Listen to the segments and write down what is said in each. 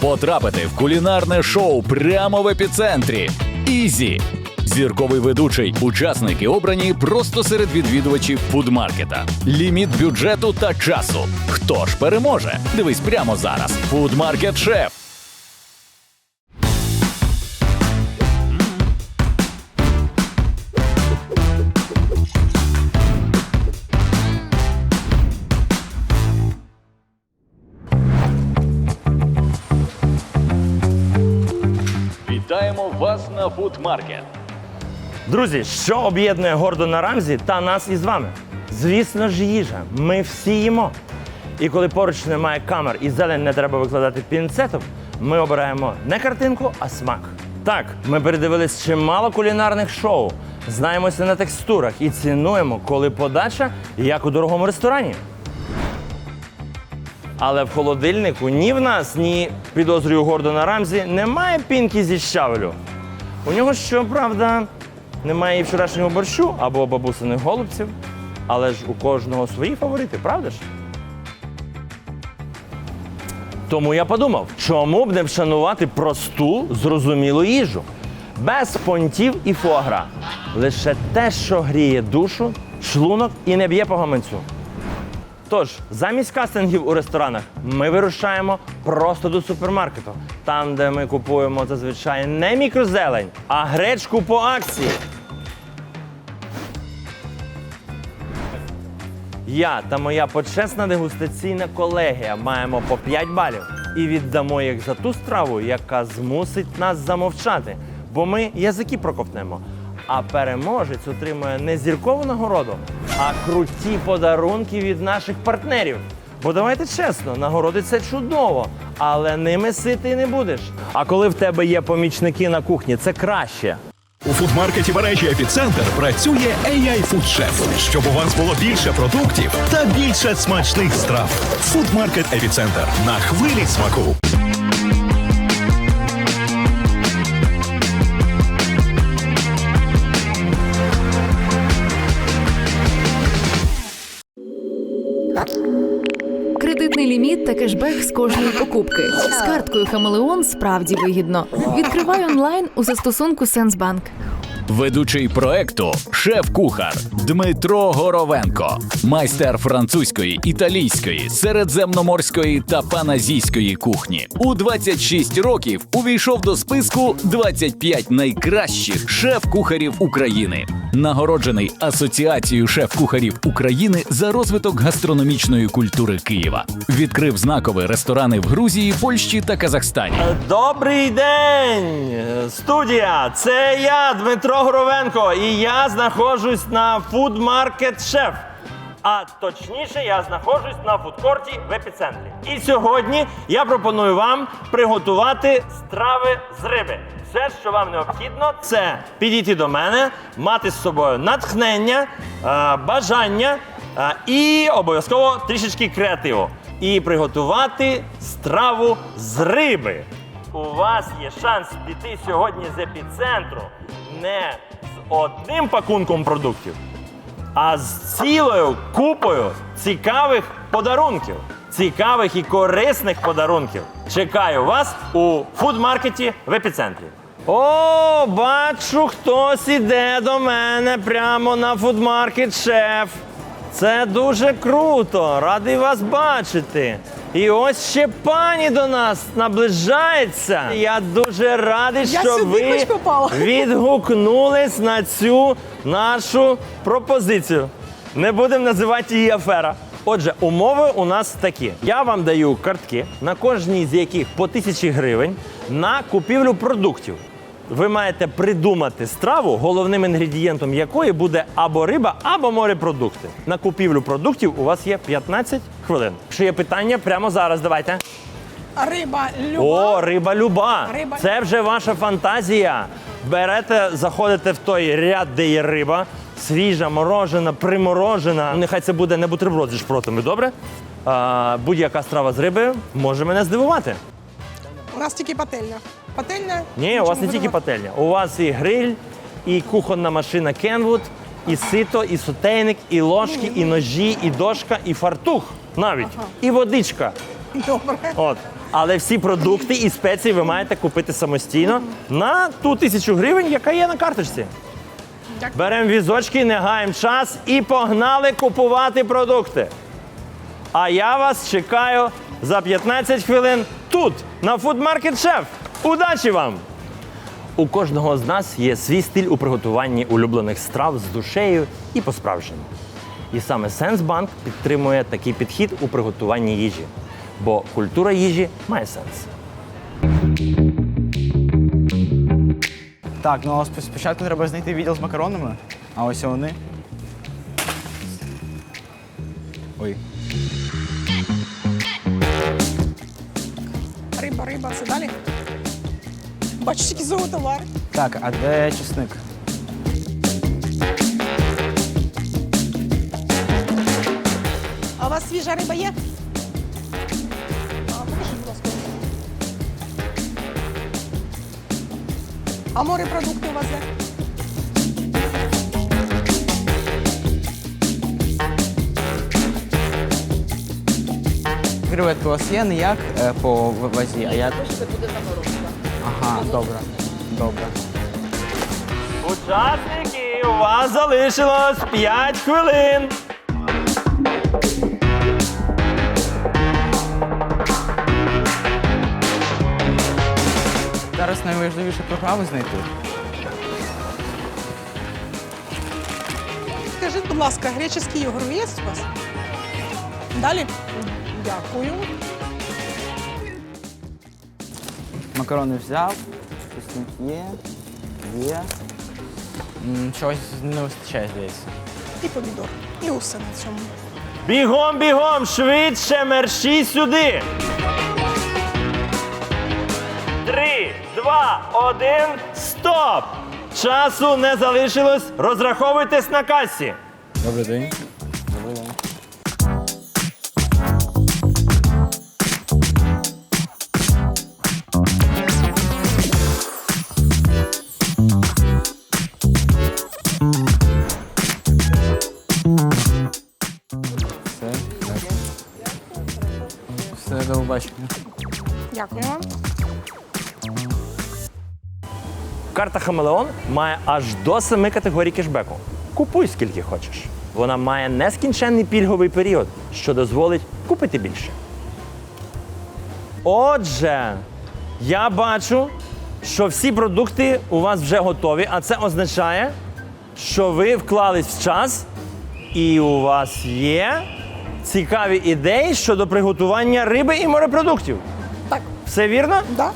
Потрапити в кулінарне шоу прямо в епіцентрі. Ізі. Зірковий ведучий, учасники обрані просто серед відвідувачів фудмаркета. Ліміт бюджету та часу. Хто ж переможе? Дивись прямо зараз. Фудмаркет Шеф. На Фудмаркет. Друзі, що об'єднує Гордона Рамзі та нас із вами? Звісно ж, їжа. Ми всі їмо. І коли поруч немає камер і зелень не треба викладати пінцетом, ми обираємо не картинку, а смак. Так, ми передивились чимало кулінарних шоу, знаємося на текстурах і цінуємо, коли подача як у дорогому ресторані. Але в холодильнику ні в нас, ні підозрюю Гордона Рамзі немає пінки зі щавелю. У нього, щоправда, немає і вчорашнього борщу або бабусиних голубців, але ж у кожного свої фаворити, правда ж? Тому я подумав, чому б не вшанувати просту, зрозумілу їжу, без понтів і фуагра. Лише те, що гріє душу, шлунок і не б'є по гаманцю. Тож, замість кастингів у ресторанах ми вирушаємо просто до супермаркету, там, де ми купуємо зазвичай не мікрозелень, а гречку по акції. Я та моя почесна дегустаційна колегія маємо по 5 балів і віддамо їх за ту страву, яка змусить нас замовчати, бо ми язики проковтнемо. А переможець отримує не зіркову нагороду, а круті подарунки від наших партнерів. Бо давайте чесно, нагороди це чудово, але ними ситий не будеш. А коли в тебе є помічники на кухні, це краще. У фудмаркеті мережі Епіцентр працює AI Food Chef, щоб у вас було більше продуктів та більше смачних страв. Фудмаркет Епіцентр на хвилі смаку. Кожної покупки. З карткою Хамелеон справді вигідно. Відкривай онлайн у застосунку Сенсбанк. Ведучий проекту шеф-кухар Дмитро Горовенко, майстер французької, італійської, середземноморської та паназійської кухні. У 26 років увійшов до списку 25 найкращих шеф-кухарів України. Нагороджений Асоціацією шеф-кухарів України за розвиток гастрономічної культури Києва. Відкрив знакові ресторани в Грузії, Польщі та Казахстані. Добрий день! Студія! Це я, Дмитро Горовенко, і я знаходжусь на Market Chef. А точніше, я знаходжусь на фудкорті в епіцентрі. І сьогодні я пропоную вам приготувати страви з риби. Все, що вам необхідно, це підійти до мене, мати з собою натхнення, е, бажання е, і обов'язково трішечки креативу. І приготувати страву з риби. У вас є шанс піти сьогодні з епіцентру не з одним пакунком продуктів, а з цілою купою цікавих подарунків. Цікавих і корисних подарунків. Чекаю вас у фудмаркеті в епіцентрі. О, бачу, хтось іде до мене прямо на фудмаркет шеф. Це дуже круто, радий вас бачити. І ось ще пані до нас наближається. Я дуже радий, Я що сюди ви хоч попала. відгукнулись на цю нашу пропозицію. Не будемо називати її афера. Отже, умови у нас такі: я вам даю картки, на кожній з яких по тисячі гривень на купівлю продуктів. Ви маєте придумати страву, головним інгредієнтом якої буде або риба, або морепродукти. На купівлю продуктів у вас є 15 хвилин. Якщо є питання, прямо зараз давайте. Риба люба. О, риба люба. Риба Це вже ваша фантазія. Берете, заходите в той ряд, де є риба, свіжа, морожена, приморожена. Нехай це буде не бутерброд зі шпротами, добре? А, будь-яка страва з риби може мене здивувати. У нас тільки пательня. Пательня. Ні, у вас не тільки пательня. У вас і гриль, і кухонна машина Kenwood, і сито, і сотейник, і ложки, і ножі, і дошка, і фартух навіть, і водичка. Добре. От. Але всі продукти і спеції ви маєте купити самостійно на ту тисячу гривень, яка є на карточці. Беремо візочки, не гаємо час і погнали купувати продукти. А я вас чекаю за 15 хвилин тут, на Food Market Chef. Удачі вам! У кожного з нас є свій стиль у приготуванні улюблених страв з душею і по-справжньому. І саме Сенсбанк підтримує такий підхід у приготуванні їжі. Бо культура їжі має сенс. Так, ну а спочатку треба знайти відділ з макаронами. А ось вони. Ой. Риба, риба, це далі. Бачиш, які золотовари. Так, а де чесник? А у вас свіжа риба є? А, покажіть, будь ласка. А морепродукти у вас є? Креветки у вас є не як е, по вазі, а як? Це буде заморозка. Добре. Добре. Учасники, у вас залишилось 5 хвилин. Зараз найважливіше програму знайти. Скажіть, будь ласка, греческий йогурт є у вас? Далі? Дякую. Макарони взяв, чесник є, є. М, Чогось не вистачає, здається. І помідор. І усе на цьому. Бігом, бігом, швидше мерщій сюди. Три, два, один, стоп! Часу не залишилось. Розраховуйтесь на касі. Добрий день. Карта Хамелеон має аж до семи категорій кешбеку. Купуй скільки хочеш. Вона має нескінченний пільговий період, що дозволить купити більше. Отже, я бачу, що всі продукти у вас вже готові, а це означає, що ви вклались в час і у вас є цікаві ідеї щодо приготування риби і морепродуктів. Так, Все вірно? да?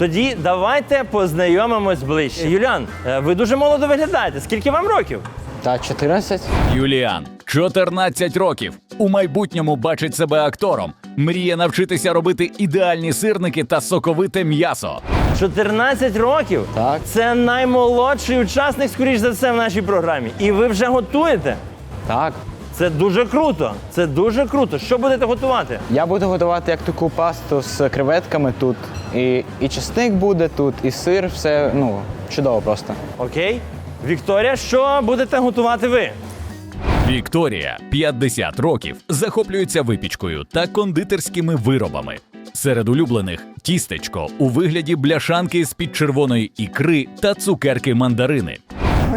Тоді давайте познайомимось ближче. Юліан, е, ви дуже молодо виглядаєте. Скільки вам років? Та 14? Юліан 14 років. У майбутньому бачить себе актором. Мріє навчитися робити ідеальні сирники та соковите м'ясо. 14 років. Так. Це наймолодший учасник, скоріш за все, в нашій програмі. І ви вже готуєте. Так. Це дуже круто. Це дуже круто. Що будете готувати? Я буду готувати як таку пасту з креветками тут. І, і чесник буде тут, і сир, все ну, чудово просто. Окей? Вікторія, що будете готувати ви? Вікторія 50 років захоплюється випічкою та кондитерськими виробами. Серед улюблених тістечко у вигляді бляшанки з під червоної ікри та цукерки мандарини.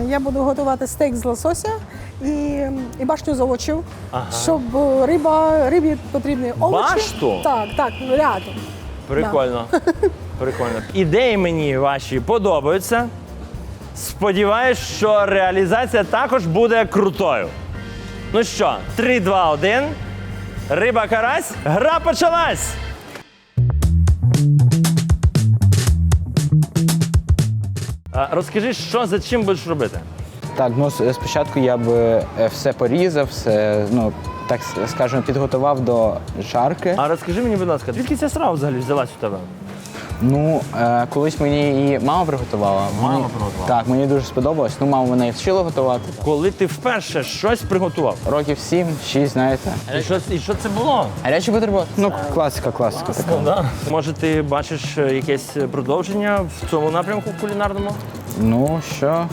Я буду готувати стейк з лосося і, і башту з овочів, щоб е, риба, рибі потрібні овочі. Башту? Так, так, рядом. Прикольно. Прикольно. Ідеї мені ваші подобаються. Сподіваюсь, що реалізація також буде крутою. Ну що, 3, 2, 1. Риба карась. Гра почалась! Розкажи, що за чим будеш робити? Так, ну спочатку я б е, все порізав, все, ну так скажемо, підготував до жарки. А розкажи мені, будь ласка, звідки ця страва взагалі взялась у тебе? Ну, е, колись мені її мама приготувала. Мама Мені- приготувала? Так, мені дуже сподобалось. Ну, мама мене і вчила готувати. Коли ти вперше щось приготував? Років 7-6, знаєте. І що, і що це було? Гарячий бутерброд? Ну, класика, класика така. Да. Може, ти бачиш е, якесь продовження в цьому напрямку кулінарному? Ну що,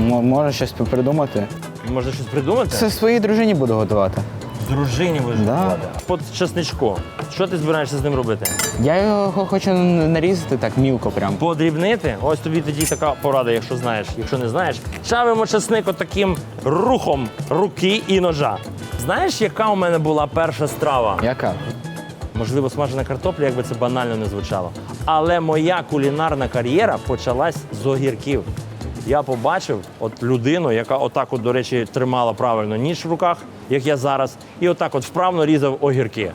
може щось придумати. Може щось придумати? Це своїй дружині буду готувати. дружині будеш Да. готувати. По чесничку. Що ти збираєшся з ним робити? Я його хочу нарізати так мілко прям. Подрібнити. Ось тобі тоді така порада, якщо знаєш. Якщо не знаєш, чавимо чесник отаким рухом руки і ножа. Знаєш, яка у мене була перша страва? Яка? Можливо, смажена картопля, якби це банально не звучало. Але моя кулінарна кар'єра почалась з огірків. Я побачив от людину, яка отак, от, до речі, тримала правильно ніж в руках, як я зараз, і отак от вправно різав огірки.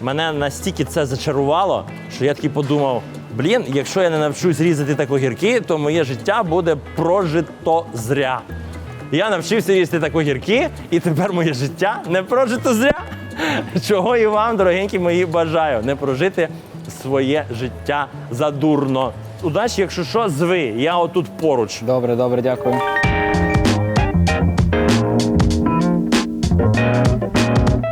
Мене настільки це зачарувало, що я такий подумав: блін, якщо я не навчусь різати так огірки, то моє життя буде прожито зря. Я навчився їсти так огірки, і тепер моє життя не прожито зря. Чого і вам, дорогенькі мої, бажаю не прожити своє життя задурно. Удачі, якщо що, зви. Я отут поруч. Добре, добре, дякую.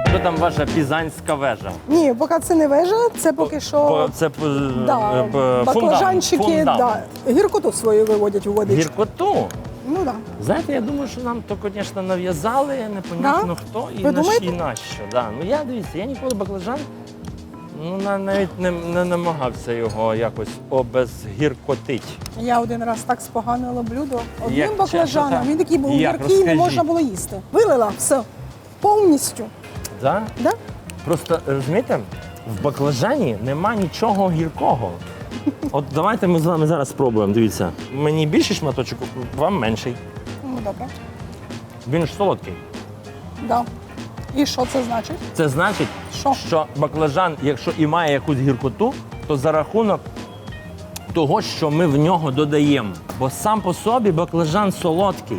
Що там ваша пізанська вежа? Ні, поки це не вежа, це поки що Це п- да, е, п- баклажанчики, фундамент. да, гіркоту свою виводять у водичку. Гіркоту. Ну да. Знаєте, я думаю, що нам то, звісно, нав'язали, непонятно хто і, Ви на, думаєте? і нащо. Да. Ну я дивіться, я ніколи баклажан ну, навіть не, не намагався його якось обезгіркотить. Я один раз так споганила блюдо одним Як баклажаном. Він такий був Як? гіркий, не Розкажіть. можна було їсти. Вилила все повністю. Да? Да? Просто розумієте, в баклажані нема нічого гіркого. От давайте ми з вами зараз спробуємо. Дивіться, мені більший шматочок, вам менший. Ну добре. Він ж солодкий. Да. І що це значить? Це значить, Що? що баклажан, якщо і має якусь гіркоту, то за рахунок того, що ми в нього додаємо. Бо сам по собі баклажан солодкий.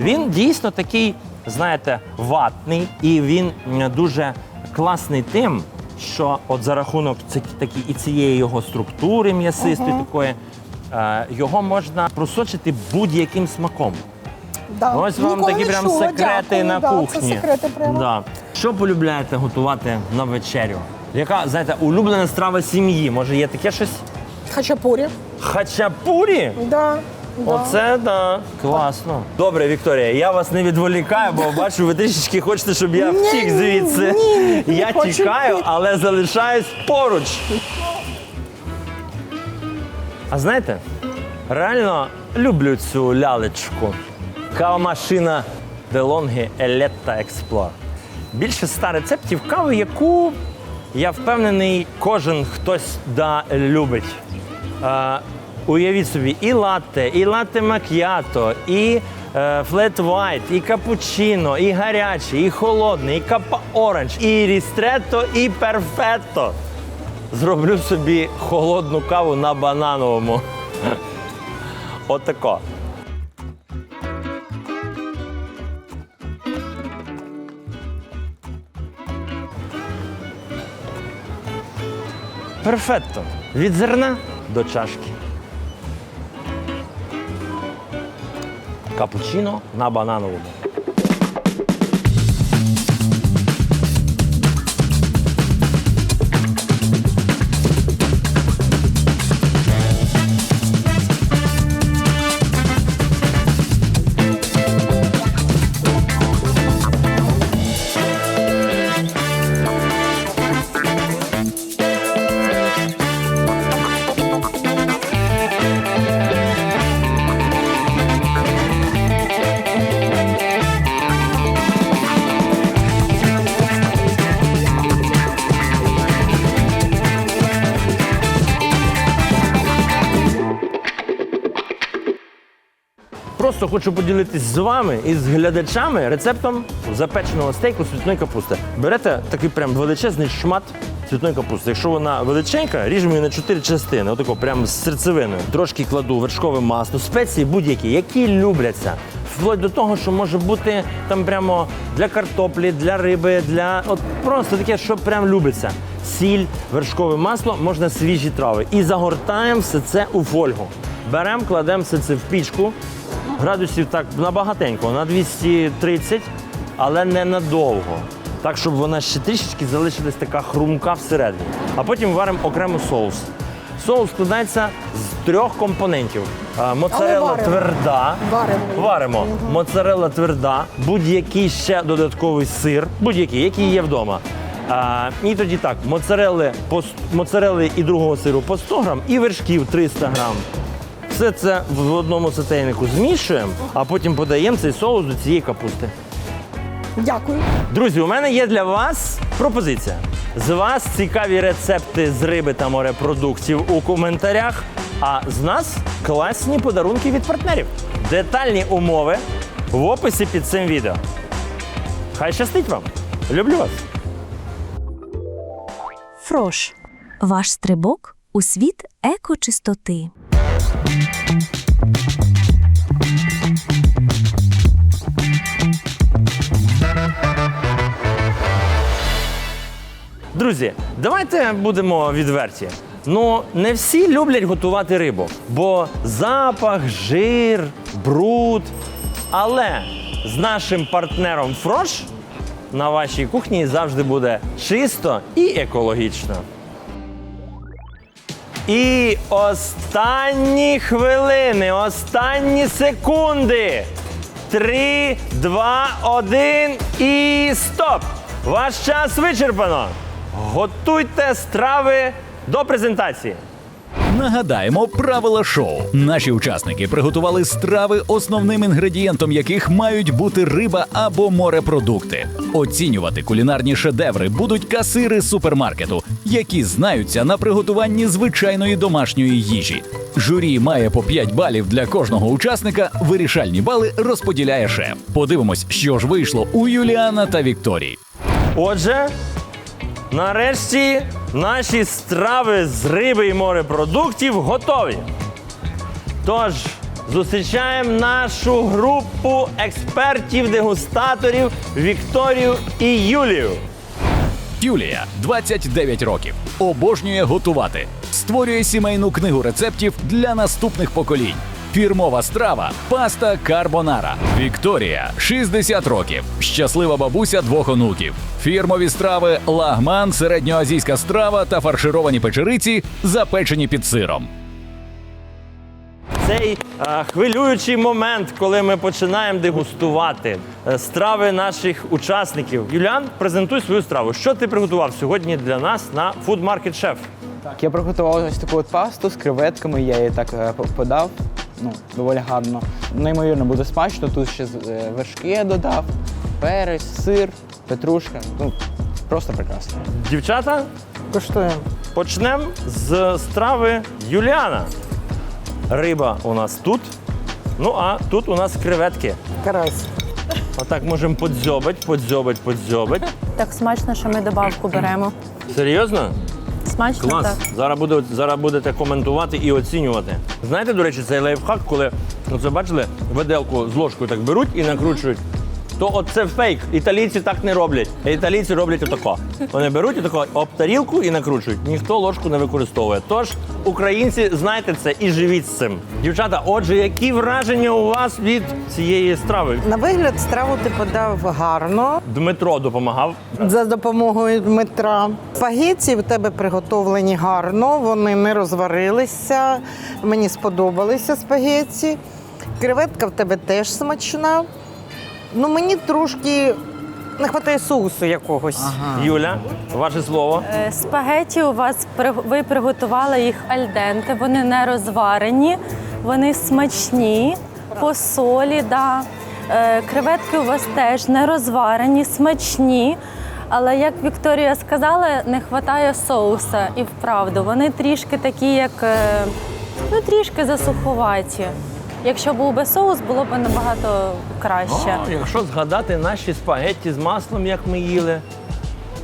Він дійсно такий, знаєте, ватний, і він дуже класний тим, що от за рахунок такі, і цієї його структури м'ясистої такої, е, його можна просочити будь-яким смаком. Да. Ось вам Ніколи такі не прям чула, секрети дякую, на да, кухні. Це секрети прямо. Да. Що полюбляєте готувати на вечерю? Яка, знаєте, улюблена страва сім'ї? Може, є таке щось? Хачапурі. Хачапурі? Да. Да. Оце да. Класно. Добре, Вікторія, я вас не відволікаю, бо бачу, ви трішечки хочете, щоб я Ні, втік звідси. ні, ні, я хочу тікаю, але залишаюсь поруч. А знаєте, реально люблю цю лялечку. Кава-машина DeLonghi Eletta Explore. Більше ста рецептів кави, яку я впевнений, кожен хтось да любить. Е, уявіть собі, і латте, і латте макіато, і е, флет вайт, і капучино, і гарячий, і холодний, і капа оранж, і рістретто, і перфетто. Зроблю собі холодну каву на банановому. Отако. Перфетто. Від зерна до чашки. Капучино на банановому. Хочу поділитись з вами і з глядачами рецептом запеченого стейку з цвітної капусти. Берете такий прям величезний шмат цвітної капусти. Якщо вона величенька, ріжемо її на чотири частини, отако, прям з серцевиною. Трошки кладу вершкове масло, спеції будь-які, які любляться. Вплоть до того, що може бути там прямо для картоплі, для риби, для от просто таке, що прям любиться. Сіль, вершкове масло, можна свіжі трави. І загортаємо все це у фольгу. Беремо, кладемо все це в пічку. Градусів так набагатенько, на 230, але не надовго. Так, щоб вона ще трішечки залишилась така хрумка всередині. А потім варимо окремо соус. Соус складається з трьох компонентів. А, Моцарелла варимо. тверда. Варимо. Варимо. Моцарелла тверда, будь-який ще додатковий сир, будь-який, який є вдома. А, і тоді так, моцарелли, по, моцарелли і другого сиру по 100 грам, і вершків 300 грам. Все це в одному сотейнику змішуємо, а потім подаємо цей соус до цієї капусти. Дякую. Друзі, у мене є для вас пропозиція. З вас цікаві рецепти з риби та морепродуктів у коментарях. А з нас класні подарунки від партнерів. Детальні умови в описі під цим відео. Хай щастить вам! Люблю вас! Фрош ваш стрибок у світ екочистоти. Друзі, давайте будемо відверті. Ну, не всі люблять готувати рибу, бо запах, жир, бруд. Але з нашим партнером Фрош на вашій кухні завжди буде чисто і екологічно. І останні хвилини, останні секунди. Три, два, один і стоп! Ваш час вичерпано. Готуйте страви до презентації. Нагадаємо правила шоу. Наші учасники приготували страви, основним інгредієнтом яких мають бути риба або морепродукти. Оцінювати кулінарні шедеври будуть касири супермаркету, які знаються на приготуванні звичайної домашньої їжі. Журі має по 5 балів для кожного учасника. Вирішальні бали розподіляє шеф. Подивимось, що ж вийшло у Юліана та Вікторії. Отже, нарешті наші страви з риби і морепродуктів готові. Тож, зустрічаємо нашу групу експертів-дегустаторів Вікторію і Юлію. Юлія 29 років, обожнює готувати, створює сімейну книгу рецептів для наступних поколінь. Фірмова страва паста карбонара. Вікторія 60 років, щаслива бабуся двох онуків. Фірмові страви лагман, середньоазійська страва та фаршировані печериці, запечені під сиром. Цей е, хвилюючий момент, коли ми починаємо дегустувати е, страви наших учасників. Юліан, презентуй свою страву. Що ти приготував сьогодні для нас на Food Market Chef? Так, я приготував ось таку от пасту з креветками, я її так е, подав. Ну, доволі гарно. Неймовірно буде смачно. Тут ще е, вершки я додав, перець, сир, петрушка. Ну, просто прекрасно. Дівчата, Коштуємо. почнемо з страви Юліана. Риба у нас тут. Ну а тут у нас креветки. Карась. Отак можемо подзьобать, подзьобать, подзьобать. Так смачно, що ми добавку беремо. Серйозно? Смачно Клас. так. Зараз, буде, зараз будете коментувати і оцінювати. Знаєте, до речі, цей лайфхак, коли ну, це бачили, виделку з ложкою так беруть і накручують. То от це фейк. Італійці так не роблять. Італійці роблять отако. Вони беруть отако об тарілку і накручують. Ніхто ложку не використовує. Тож, українці, знайте це і живіть з цим. Дівчата, отже, які враження у вас від цієї страви? На вигляд страву ти подав гарно Дмитро допомагав. за допомогою Дмитра. Спагетті в тебе приготовлені гарно, вони не розварилися. Мені сподобалися спагетті. Креветка в тебе теж смачна. Ну мені трошки не вистачає соусу якогось. Юля, ваше слово. Е, Спагеті у вас при- ви приготували їх альденте. Вони не розварені, вони смачні, по солі, да. Е, Креветки у вас теж не розварені, смачні. Але як Вікторія сказала, не вистачає соуса. І вправду, вони трішки такі, як е, ну трішки засуховаті. Якщо був би соус, було б набагато краще. О, якщо згадати наші спагетті з маслом, як ми їли,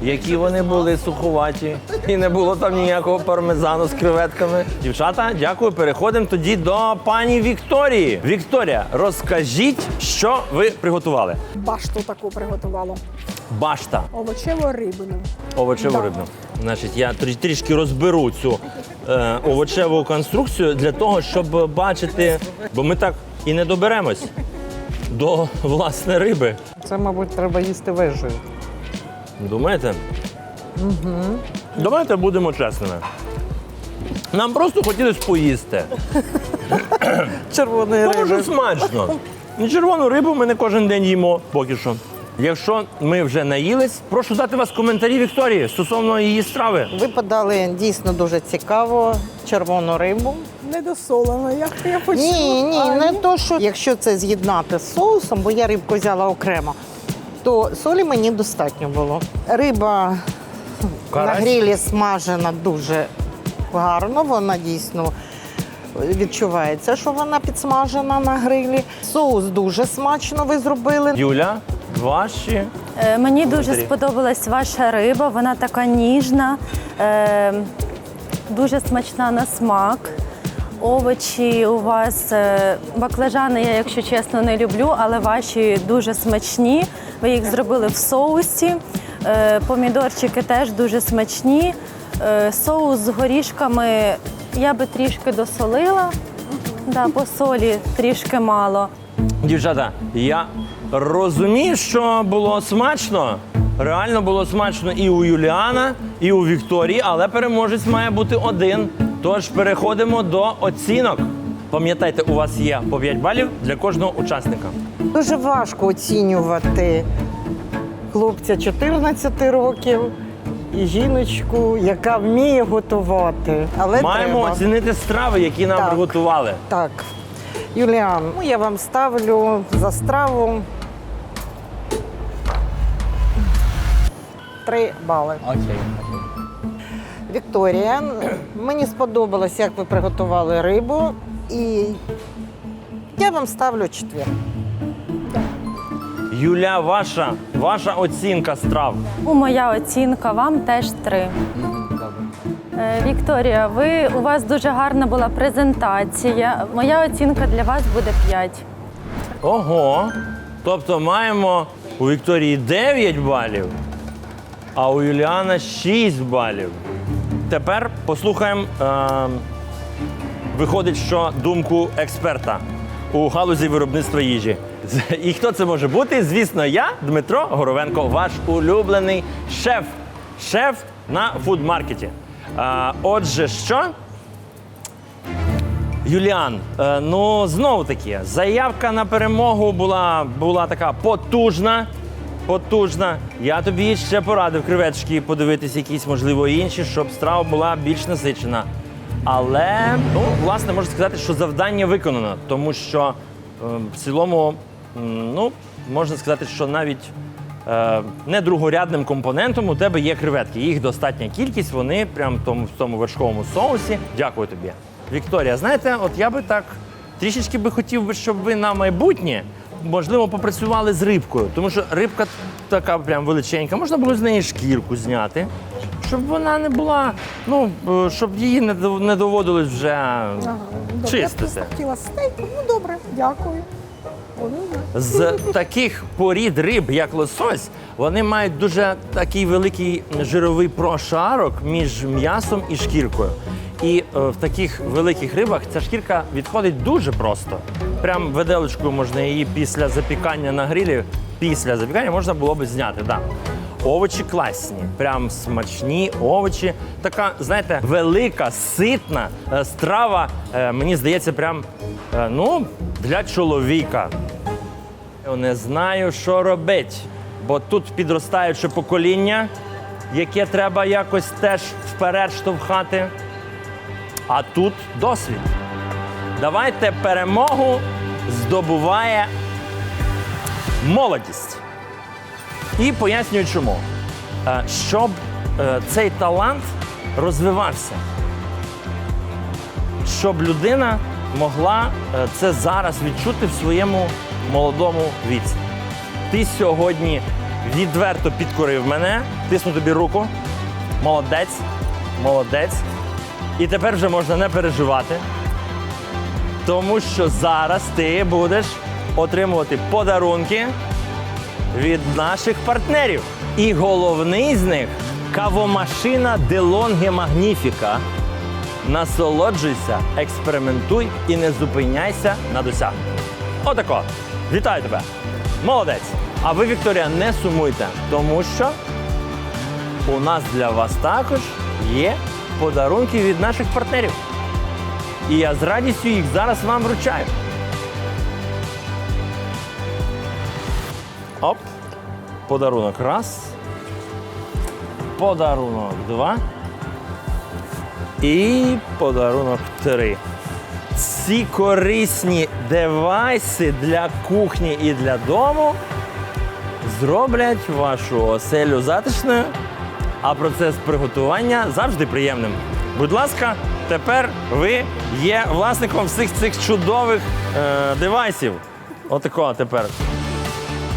які вони були суховаті, і не було там ніякого пармезану з креветками. Дівчата, дякую. Переходимо тоді до пані Вікторії. Вікторія, розкажіть, що ви приготували? Башту таку приготувала. Башта Овочево рибину. овочево Да. рибну. Значить, я трішки розберу цю е, овочеву конструкцію для того, щоб бачити, бо ми так і не доберемось до власне риби. Це, мабуть, треба їсти вежею. Думаєте? Угу. Давайте будемо чесними. Нам просто хотілося поїсти. Червоної Тому що риби. смачно. Червону рибу ми не кожен день їмо поки що. Якщо ми вже наїлись, прошу дати вас коментарі Вікторії стосовно її страви. Ви подали дійсно дуже цікаво червону рибу. Недосолено, як я почула. Ні, ні, А, не то, що якщо це з'єднати з соусом, бо я рибку взяла окремо, то солі мені достатньо було. Риба Карась? на грілі смажена дуже гарно, вона дійсно відчувається, що вона підсмажена на грилі. Соус дуже смачно ви зробили. Юля, ваші. Е, Мені дуже Коментарі. сподобалась ваша риба, вона така ніжна, е, дуже смачна на смак. Овочі у вас е, баклажани, я, якщо чесно, не люблю, але ваші дуже смачні. Ви їх зробили в соусі. Е, Помідорчики теж дуже смачні. Е, Соус з горішками я би трішки досолила. Да, по солі трішки мало. Дівчата, я розумію, що було смачно. Реально було смачно і у Юліана, і у Вікторії, але переможець має бути один. Тож переходимо до оцінок. Пам'ятайте, у вас є по 5 балів для кожного учасника. Дуже важко оцінювати хлопця 14 років і жіночку, яка вміє готувати. Але Маємо треба. оцінити страви, які нам Так. приготували. Так. Юліан, ну я вам ставлю за страву три бали. Окей. Вікторія, мені сподобалось, як ви приготували рибу, і я вам ставлю четвір. Юля, ваша, ваша оцінка страв. У моя оцінка вам теж три. Добре. Е, Вікторія, ви у вас дуже гарна була презентація. Моя оцінка для вас буде 5. Ого. Тобто маємо у Вікторії 9 балів, а у Юліана 6 балів. Тепер послухаємо, е, виходить, що думку експерта у галузі виробництва їжі. І хто це може бути? Звісно, я, Дмитро Горовенко, ваш улюблений шеф. Шеф на фудмаркеті. Е, отже, що? Юліан, е, ну знову таки, заявка на перемогу була, була така потужна. Потужна. Я тобі ще порадив креветочки подивитись якісь, можливо, інші, щоб страва була більш насичена. Але, ну, власне, можу сказати, що завдання виконано, тому що е, в цілому, ну, можна сказати, що навіть е, не другорядним компонентом у тебе є креветки. Їх достатня кількість, вони прям в тому, в тому вершковому соусі. Дякую тобі. Вікторія, знаєте, от я би так трішечки би хотів би, щоб ви на майбутнє, можливо, попрацювали з рибкою. Тому що рибка така прям величенька, можна було з неї шкірку зняти. Щоб вона не була, ну, е, щоб її не дов- не доводилось вже Ага, добре. Я чистити. просто хотіла стейк. Ну добре, дякую. З таких порід риб, як лосось, вони мають дуже такий великий жировий прошарок між м'ясом і шкіркою. І е, в таких великих рибах ця шкірка відходить дуже просто. Прям виделочкою можна її після запікання на грилі, після запікання можна було би зняти. Да. Овочі класні, прям смачні овочі. Така, знаєте, велика, ситна е, страва. е, мені здається, прям е, ну, для чоловіка. Не знаю, що робити, бо тут підростаюче покоління, яке треба якось теж вперед штовхати. А тут досвід. Давайте перемогу здобуває молодість. І пояснюю чому. Е, Щоб е, цей талант розвивався, щоб людина могла е, це зараз відчути в своєму молодому віці. Ти сьогодні відверто підкорив мене, тисну тобі руку. Молодець, молодець. І тепер вже можна не переживати, тому що зараз ти будеш отримувати подарунки від наших партнерів. І головний з них кавомашина DeLonghi Magnifica. Насолоджуйся, експериментуй і не зупиняйся на досягненні. Отако. Вітаю тебе! Молодець! А ви, Вікторія, не сумуйте, тому що у нас для вас також є подарунків від наших партнерів. І я з радістю їх зараз вам вручаю. Оп. Подарунок раз. Подарунок два. І подарунок три. Ці корисні девайси для кухні і для дому зроблять вашу оселю затишною, а процес приготування завжди приємним. Будь ласка, тепер ви є власником всіх цих чудових е, девайсів. Отакого тепер.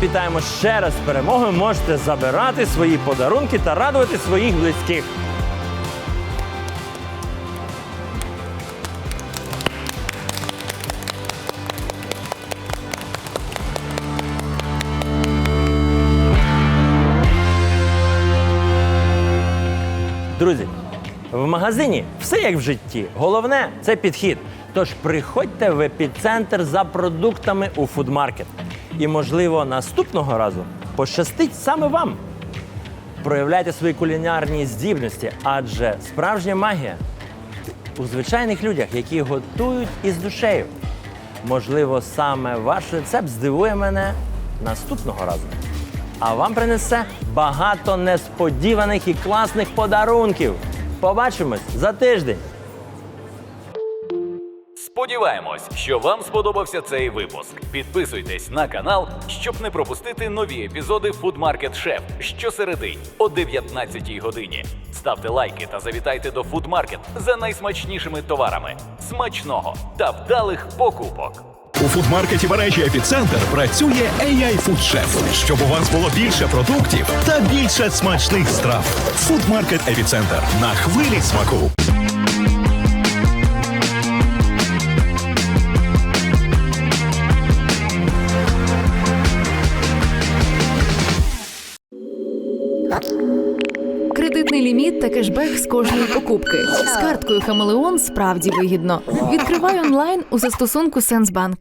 Вітаємо ще раз з перемогою. Можете забирати свої подарунки та радувати своїх близьких. Друзі, в магазині все як в житті. Головне це підхід. Тож приходьте в епіцентр за продуктами у фудмаркет. І, можливо, наступного разу пощастить саме вам. Проявляйте свої кулінарні здібності, адже справжня магія у звичайних людях, які готують із душею. Можливо, саме ваш рецепт здивує мене наступного разу. А вам принесе багато несподіваних і класних подарунків. Побачимось за тиждень. Сподіваємось, що вам сподобався цей випуск. Підписуйтесь на канал, щоб не пропустити нові епізоди Food Market Chef щосереди о 19-й годині. Ставте лайки та завітайте до Food Market за найсмачнішими товарами. Смачного та вдалих покупок! У фудмаркеті мережі Епіцентр працює AI Food Chef, щоб у вас було більше продуктів та більше смачних страв. Фудмаркет Епіцентр на хвилі смаку. Та кешбек з кожної покупки. З карткою Хамелеон справді вигідно. Відкривай онлайн у застосунку Сенсбанк.